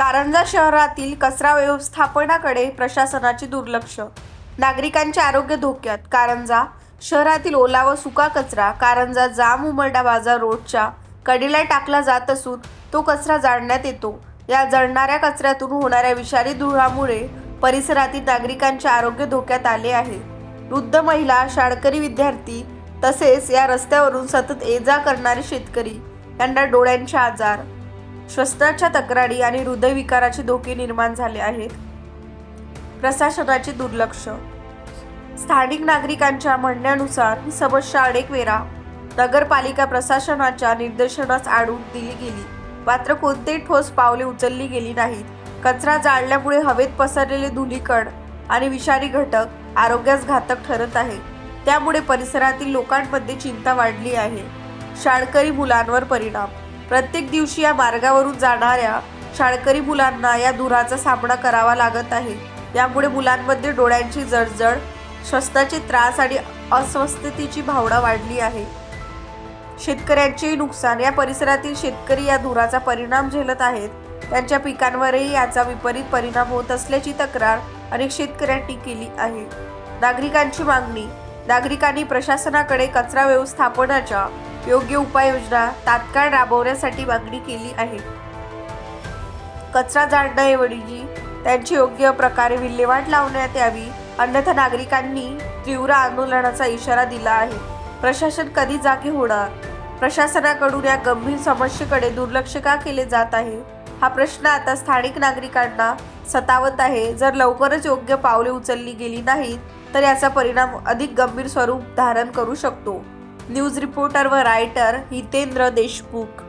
कारंजा शहरातील कचरा व्यवस्थापनाकडे प्रशासनाचे दुर्लक्ष. नागरिकांचे आरोग्य धोक्यात. कारंजा शहरातील ओला व सुका कचरा कारंजा जाम उमरडा बाजार रोडच्या कडीला टाकला जात असून तो कचरा जाळण्यात येतो. या जळणाऱ्या कचऱ्यातून होणाऱ्या विषारी धुरामुळे परिसरातील नागरिकांचे आरोग्य धोक्यात आले आहे. वृद्ध महिला शाळकरी विद्यार्थी तसेच या रस्त्यावरून सतत ये जा करणारे शेतकरी यांना डोळ्यांचे आजार श्वसनाच्या तक्रारी आणि हृदयविकाराचे धोके निर्माण झाले आहेत. प्रशासनाचे दुर्लक्ष. स्थानिक नागरिकांच्या म्हणण्यानुसार ही समस्या अनेक वेळा नगरपालिका प्रशासनाच्या निर्देशनास आणून दिली गेली. मात्र कोणतेही ठोस पावले उचलली गेली नाहीत. कचरा जाळल्यामुळे हवेत पसरलेले धुलीकण आणि विषारी घटक आरोग्यास घातक ठरत आहे. त्यामुळे परिसरातील लोकांमध्ये चिंता वाढली आहे. शाळकरी मुलांवर परिणाम प्रत्येक दिवशी या मार्गावरून जाणाऱ्या शाळकरी मुलांना या धुराचा सामना करावा लागत आहे. यामुळे मुलांमध्ये डोळ्यांची जळजळ श्वसनाचे त्रास आणि अस्वस्थतेची भावना वाढली आहे. शेतकऱ्यांचेही नुकसान या परिसरातील शेतकरी या धुराचा परिणाम झेलत आहेत. त्यांच्या पिकांवरही याचा विपरीत परिणाम होत असल्याची तक्रार अनेक शेतकऱ्यांनी केली आहे. नागरिकांची मागणी नागरिकांनी प्रशासनाकडे कचरा व्यवस्थापनाच्या योग्य उपाययोजना तात्काळ राबवण्यासाठी मागणी केली आहे. कचरा जाळण्याऐवजी त्यांची योग्य प्रकारे विल्हेवाट लावण्यात यावी अन्यथा नागरिकांनी तीव्र आंदोलनाचा इशारा दिला आहे. प्रशासन कधी जागे होणार? प्रशासनाकडून या गंभीर समस्येकडे दुर्लक्ष का केले जात आहे? हा प्रश्न आता स्थानिक नागरिकांना सतावत आहे. जर लवकरच योग्य पावले उचलली गेली नाहीत तर याचा परिणाम अधिक गंभीर स्वरूप धारण करू शकतो. न्यूज रिपोर्टर व रायटर हितेंद्र देशमुख.